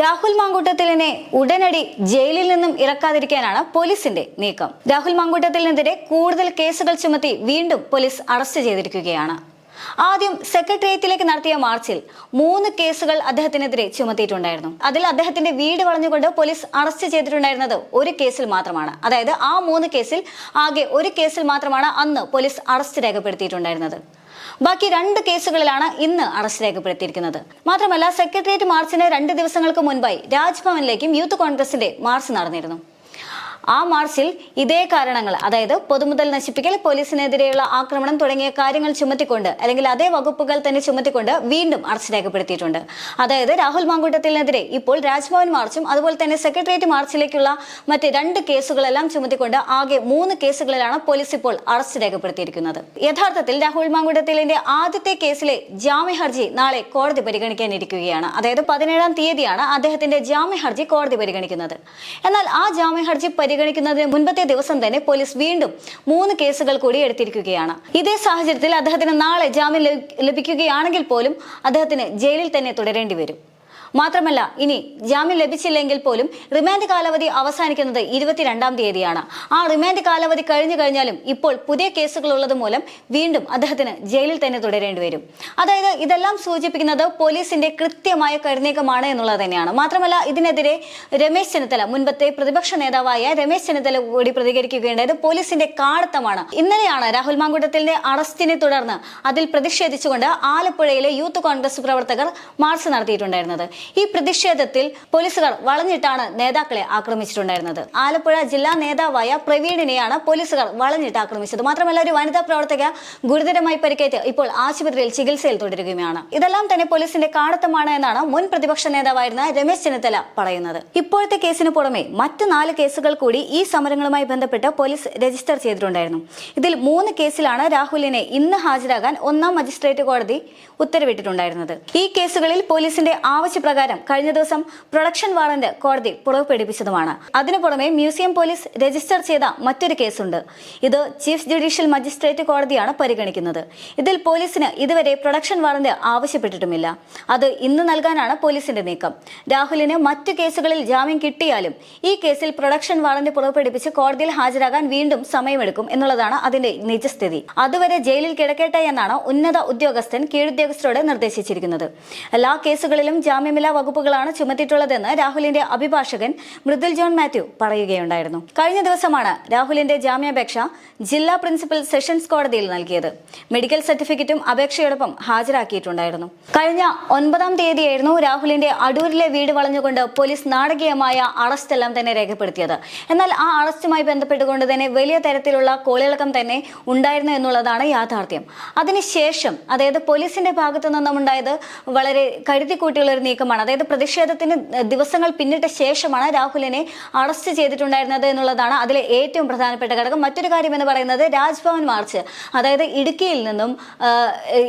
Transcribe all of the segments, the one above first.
രാഹുൽ മാങ്കൂട്ടത്തിലിനെ ഉടനടി ജയിലിൽ നിന്നും ഇറക്കാതിരിക്കാനാണ് പോലീസിന്റെ നീക്കം. രാഹുൽ മാങ്കൂട്ടത്തിനെതിരെ കൂടുതൽ കേസുകൾ ചുമത്തി വീണ്ടും പോലീസ് അറസ്റ്റ് ചെയ്തിരിക്കുകയാണ്. ആദ്യം സെക്രട്ടേറിയറ്റിലേക്ക് നടത്തിയ മാർച്ചിൽ മൂന്ന് കേസുകൾ അദ്ദേഹത്തിനെതിരെ ചുമത്തിയിട്ടുണ്ടായിരുന്നു. അതിൽ അദ്ദേഹത്തിന്റെ വീട് വളഞ്ഞുകൊണ്ട് പോലീസ് അറസ്റ്റ് ചെയ്തിട്ടുണ്ടായിരുന്നത് ഒരു കേസിൽ മാത്രമാണ്. അതായത് ആ മൂന്ന് കേസിൽ ആകെ ഒരു കേസിൽ മാത്രമാണ് അന്ന് പോലീസ് അറസ്റ്റ് രേഖപ്പെടുത്തിയിട്ടുണ്ടായിരുന്നത്. ബാക്കി രണ്ട് കേസുകളിലാണ് ഇന്ന് അറസ്റ്റ് രേഖപ്പെടുത്തിയിരിക്കുന്നത്. മാത്രമല്ല സെക്രട്ടേറിയറ്റ് മാർച്ചിന് രണ്ട് ദിവസങ്ങൾക്ക് മുൻപായി രാജ്ഭവനിലേക്കും യൂത്ത് കോൺഗ്രസിന്റെ മാർച്ച് നടന്നിരുന്നു. ആ മാർച്ചിൽ ഇതേ കാരണങ്ങൾ അതായത് പൊതുമുതൽ നശിപ്പിക്കൽ പോലീസിനെതിരെയുള്ള ആക്രമണം തുടങ്ങിയ കാര്യങ്ങൾ ചുമത്തിക്കൊണ്ട് അല്ലെങ്കിൽ അതേ വകുപ്പുകൾ തന്നെ ചുമത്തിക്കൊണ്ട് വീണ്ടും അറസ്റ്റ് രേഖപ്പെടുത്തിയിട്ടുണ്ട്. അതായത് രാഹുൽ മാങ്കൂട്ടത്തിനെതിരെ ഇപ്പോൾ രാജ്ഭവൻ മാർച്ചും അതുപോലെ തന്നെ സെക്രട്ടേറിയറ്റ് മാർച്ചിലേക്കുള്ള മറ്റ് രണ്ട് കേസുകളെല്ലാം ചുമത്തിക്കൊണ്ട് ആകെ മൂന്ന് കേസുകളിലാണ് പോലീസ് ഇപ്പോൾ അറസ്റ്റ് രേഖപ്പെടുത്തിയിരിക്കുന്നത്. യഥാർത്ഥത്തിൽ രാഹുൽ മാങ്കൂട്ടത്തിലിന്റെ ആദ്യത്തെ കേസിലെ ജാമ്യ ഹർജി നാളെ കോടതി പരിഗണിക്കാനിരിക്കുകയാണ്. അതായത് പതിനേഴാം തീയതിയാണ് അദ്ദേഹത്തിന്റെ ജാമ്യ ഹർജി കോടതി പരിഗണിക്കുന്നത്. എന്നാൽ ആ ജാമ്യ ഹർജി പരിഗണിക്കുന്നതിന് മുൻപത്തെ ദിവസം തന്നെ പോലീസ് വീണ്ടും മൂന്ന് കേസുകൾ കൂടി എടുത്തിരിക്കുകയാണ്. ഇതേ സാഹചര്യത്തിൽ അദ്ദേഹത്തിന് നാളെ ജാമ്യം ലഭിക്കുകയാണെങ്കിൽ പോലും അദ്ദേഹത്തിന് ജയിലിൽ തന്നെ തുടരേണ്ടി വരും. മാത്രമല്ല ഇനി ജാമ്യം ലഭിച്ചില്ലെങ്കിൽ പോലും റിമാൻഡ് കാലാവധി അവസാനിക്കുന്നത് ഇരുപത്തിരണ്ടാം തീയതിയാണ്. ആ റിമാൻഡ് കാലാവധി കഴിഞ്ഞു കഴിഞ്ഞാലും ഇപ്പോൾ പുതിയ കേസുകൾ ഉള്ളത് മൂലം വീണ്ടും അദ്ദേഹത്തിന് ജയിലിൽ തന്നെ തുടരേണ്ടി വരും. അതായത് ഇതെല്ലാം സൂചിപ്പിക്കുന്നത് പോലീസിന്റെ കൃത്യമായ കരുനീക്കമാണ് എന്നുള്ളത് തന്നെയാണ്. മാത്രമല്ല ഇതിനെതിരെ രമേശ് ചെന്നിത്തല മുൻപത്തെ പ്രതിപക്ഷ നേതാവായ രമേശ് ചെന്നിത്തല കൂടി പ്രതികരിക്കുകയുണ്ടായത് പോലീസിന്റെ കാടത്തമാണ് ഇന്നലെയാണ് രാഹുൽ മാങ്കൂട്ടത്തിന്റെ അറസ്റ്റിനെ തുടർന്ന് അതിൽ പ്രതിഷേധിച്ചുകൊണ്ട് ആലപ്പുഴയിലെ യൂത്ത് കോൺഗ്രസ് പ്രവർത്തകർ മാർച്ച് നടത്തിയിട്ടുണ്ടായിരുന്നത്. ഈ പ്രതിഷേധത്തിൽ പോലീസുകൾ വളഞ്ഞിട്ടാണ് നേതാക്കളെ ആക്രമിച്ചിട്ടുണ്ടായിരുന്നത്. ആലപ്പുഴ ജില്ലാ നേതാവായ പ്രവീണിനെയാണ് പോലീസുകൾ വളഞ്ഞിട്ട് ആക്രമിച്ചത്. മാത്രമല്ല ഒരു വനിതാ പ്രവർത്തക ഗുരുതരമായി പരിക്കേറ്റ് ഇപ്പോൾ ആശുപത്രിയിൽ ചികിത്സയിൽ തുടരുകയാണ്. ഇതെല്ലാം തന്നെ പോലീസിന്റെ കാടത്തമാണ് എന്നാണ് മുൻ പ്രതിപക്ഷ നേതാവായിരുന്ന രമേശ് ചെന്നിത്തല പറയുന്നത്. ഇപ്പോഴത്തെ കേസിന് പുറമെ മറ്റ് നാല് കേസുകൾ കൂടി ഈ സമരങ്ങളുമായി ബന്ധപ്പെട്ട് പോലീസ് രജിസ്റ്റർ ചെയ്തിട്ടുണ്ടായിരുന്നു. ഇതിൽ മൂന്ന് കേസിലാണ് രാഹുലിനെ ഇന്ന് ഹാജരാകാൻ ഒന്നാം മജിസ്ട്രേറ്റ് കോടതി ഉത്തരവിട്ടിട്ടുണ്ടായിരുന്നത്. ഈ കേസുകളിൽ പോലീസിന്റെ ആവശ്യപ്രകാരം കഴിഞ്ഞ ദിവസം പ്രൊഡക്ഷൻ വാറന്റ് കോടതി പുറപ്പെടുവിപ്പിച്ചതുമാണ് അതിനു പുറമെ മ്യൂസിയം പോലീസ് രജിസ്റ്റർ ചെയ്ത മറ്റൊരു കേസുണ്ട്. ഇത് ചീഫ് ജുഡീഷ്യൽ മജിസ്ട്രേറ്റ് കോടതിയാണ് പരിഗണിക്കുന്നത്. ഇതിൽ പോലീസിന് ഇതുവരെ പ്രൊഡക്ഷൻ വാറന്റ് ആവശ്യപ്പെട്ടിട്ടുമില്ല. അത് ഇന്ന് നൽകാനാണ് പോലീസിന്റെ നീക്കം. രാഹുലിന് മറ്റു കേസുകളിൽ ജാമ്യം കിട്ടിയാലും ഈ കേസിൽ പ്രൊഡക്ഷൻ വാറന്റ് പുറപ്പെടുവിച്ച് കോടതിയിൽ ഹാജരാകാൻ വീണ്ടും സമയമെടുക്കും എന്നുള്ളതാണ് അതിന്റെ നിജസ്ഥിതി. അതുവരെ ജയിലിൽ കിടക്കട്ടെ എന്നാണ് ഉന്നത ഉദ്യോഗസ്ഥൻ കീഴുദ്യോഗസ്ഥരോട് നിർദ്ദേശിച്ചിരിക്കുന്നത്. എല്ലാ കേസുകളിലും ജാമ്യമില്ലാ വകുപ്പുകളാണ് ചുമത്തിയിട്ടുള്ളതെന്ന് രാഹുലിന്റെ അഭിഭാഷകൻ മൃദുൽ ജോൺ മാത്യു പറയുകയുണ്ടായിരുന്നു. കഴിഞ്ഞ ദിവസമാണ് രാഹുലിന്റെ ജാമ്യാപേക്ഷ ജില്ലാ പ്രിൻസിപ്പൽ സെഷൻസ് കോടതിയിൽ നൽകിയത്. മെഡിക്കൽ സർട്ടിഫിക്കറ്റും അപേക്ഷയോടൊപ്പം ഹാജരാക്കിയിട്ടുണ്ടായിരുന്നു. കഴിഞ്ഞ ഒൻപതാം തീയതിയായിരുന്നു രാഹുലിന്റെ അടൂരിലെ വീട് വളഞ്ഞുകൊണ്ട് പോലീസ് നാടകീയമായ അറസ്റ്റ് എല്ലാം തന്നെ രേഖപ്പെടുത്തിയത്. എന്നാൽ ആ അറസ്റ്റുമായി ബന്ധപ്പെട്ടുകൊണ്ട് തന്നെ വലിയ തരത്തിലുള്ള കോളിളക്കം തന്നെ ഉണ്ടായിരുന്നു എന്നുള്ളതാണ് യാഥാർത്ഥ്യം. അതിനുശേഷം അതായത് പോലീസിന്റെ ഭാഗത്തു നിന്നും ഉണ്ടായത് വളരെ കരുതിക്കൂട്ടിയുള്ള ഒരു നീക്കമാണ് അതായത് പ്രതിഷേധത്തിന് ദിവസങ്ങൾ പിന്നിട്ട ശേഷമാണ് രാഹുലിനെ അറസ്റ്റ് ചെയ്തിട്ടുണ്ടായിരുന്നത് എന്നുള്ളതാണ് അതിലെ ഏറ്റവും പ്രധാനപ്പെട്ട ഘടകം. മറ്റൊരു കാര്യം എന്ന് പറയുന്നത് രാജ്ഭവൻ മാർച്ച്. അതായത് ഇടുക്കിയിൽ നിന്നും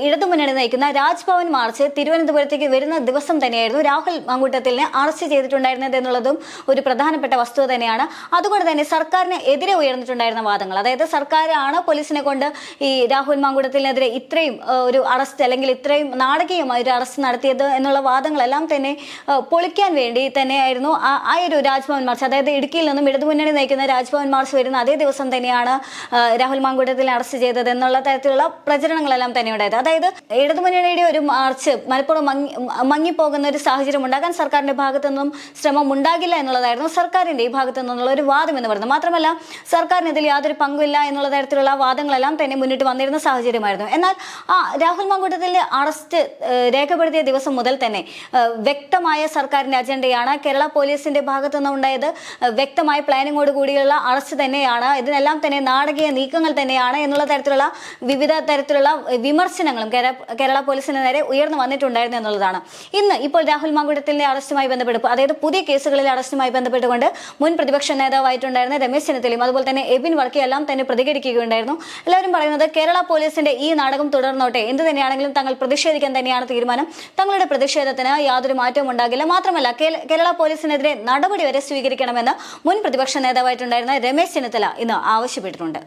ഇടതുമുന്നണി നയിക്കുന്ന രാജ്ഭവൻ മാർച്ച് തിരുവനന്തപുരത്തേക്ക് വരുന്ന ദിവസം തന്നെയായിരുന്നു രാഹുൽ മങ്കൂട്ടത്തിലിനെ അറസ്റ്റ് ചെയ്തിട്ടുണ്ടായിരുന്നത് എന്നുള്ളതും ഒരു പ്രധാനപ്പെട്ട വസ്തുത തന്നെയാണ്. അതുകൊണ്ട് തന്നെ സർക്കാരിന് എതിരെ ഉയർന്നിട്ടുണ്ടായിരുന്ന വാദങ്ങൾ. അതായത് സർക്കാരാണ് പോലീസിനെ കൊണ്ട് ഈ രാഹുൽ മാങ്കൂട്ടത്തിനെതിരെ ഇത്രയും ഒരു അറസ്റ്റ് അല്ലെങ്കിൽ ഇത്രയും നാടകീയമായ ഒരു അറസ്റ്റ് നടത്തിയത് എന്നുള്ള വാദങ്ങളെല്ലാം തന്നെ പൊളിക്കാൻ വേണ്ടി തന്നെയായിരുന്നു ആ ഒരു രാജ്ഭവൻ മാർച്ച്. അതായത് ഇടുക്കിയിൽ നിന്നും ഇടതുമുന്നണി നയിക്കുന്ന രാജ്ഭവൻ മാർച്ച് വരുന്ന അതേ ദിവസം തന്നെയാണ് രാഹുൽ മാങ്കൂട്ടത്തിൽ അറസ്റ്റ് ചെയ്തത് എന്നുള്ള തരത്തിലുള്ള പ്രചരണങ്ങളെല്ലാം തന്നെ ഉണ്ടായത്. അതായത് ഇടതുമുന്നണിയുടെ ഒരു മാർച്ച് മലപ്പുറം മങ്ങി മങ്ങിപ്പോകുന്ന ഒരു സാഹചര്യം ഉണ്ടാകാൻ സർക്കാരിന്റെ ഭാഗത്തു നിന്നും ശ്രമം ഉണ്ടാകില്ല എന്നുള്ളതായിരുന്നു സർക്കാരിന്റെ ഈ ഭാഗത്തു നിന്നുള്ള ഒരു വാദം എന്ന് പറയുന്നത്. മാത്രമല്ല സർക്കാരിന് ഇതിൽ യാതൊരു പങ്കുമില്ല എന്നുള്ള തരത്തിലുള്ള വാദങ്ങളെല്ലാം തന്നെ മുന്നിട്ട് വന്നിരുന്ന സാഹചര്യമായിരുന്നു. എന്നാൽ ആ രാഹുൽ മാങ്കുട്ടത്തിന്റെ അറസ്റ്റ് രേഖപ്പെടുത്തിയ ദിവസം മുതൽ തന്നെ വ്യക്തമായ സർക്കാരിന്റെ അജണ്ടയാണ്. കേരള പോലീസിന്റെ ഭാഗത്തു നിന്നുണ്ടായത് വ്യക്തമായ പ്ലാനിങ്ങോട് കൂടിയുള്ള അറസ്റ്റ് തന്നെയാണ്. ഇതിനെല്ലാം തന്നെ നാടകീയ നീക്കങ്ങൾ തന്നെയാണ് എന്നുള്ള തരത്തിലുള്ള വിവിധ തരത്തിലുള്ള വിമർശനങ്ങളും കേരള പോലീസിന് നേരെ ഉയർന്നു വന്നിട്ടുണ്ടായിരുന്നു എന്നുള്ളതാണ്. ഇന്ന് ഇപ്പോൾ രാഹുൽ മാങ്കുടത്തിന്റെ അറസ്റ്റുമായി ബന്ധപ്പെട്ട് അതായത് പുതിയ കേസുകളിലെ അറസ്റ്റുമായി ബന്ധപ്പെട്ടുകൊണ്ട് മുൻ പ്രതിപക്ഷ നേതാവായിട്ടുണ്ടായിരുന്ന രമേശ് ചെന്നിത്തലയും അതുപോലെ തന്നെ എബിൻ വർക്കി എല്ലാം തന്നെ പ്രതികരിക്കുകയുണ്ടായിരുന്നു. എല്ലാവരും പറയുന്നത് കേരള പോലീസിന്റെ ഈ നാടകം തുടർന്നോട്ടെ എന്ത് തന്നെയാണെങ്കിലും തങ്ങൾ പ്രതിഷേധിക്കാൻ തന്നെയാണ് തീരുമാനം. തങ്ങളുടെ പ്രതിഷേധത്തിന് യാതൊരു മാറ്റവും ഉണ്ടാകില്ല. മാത്രമല്ല കേരള പോലീസിനെതിരെ നടപടി വരെ സ്വീകരിക്കണമെന്ന് മുൻ പ്രതിപക്ഷ നേതാവായിട്ടുണ്ടായിരുന്ന രമേശ് ചെന്നിത്തല ഇന്ന് ആവശ്യപ്പെട്ടിട്ടുണ്ട്.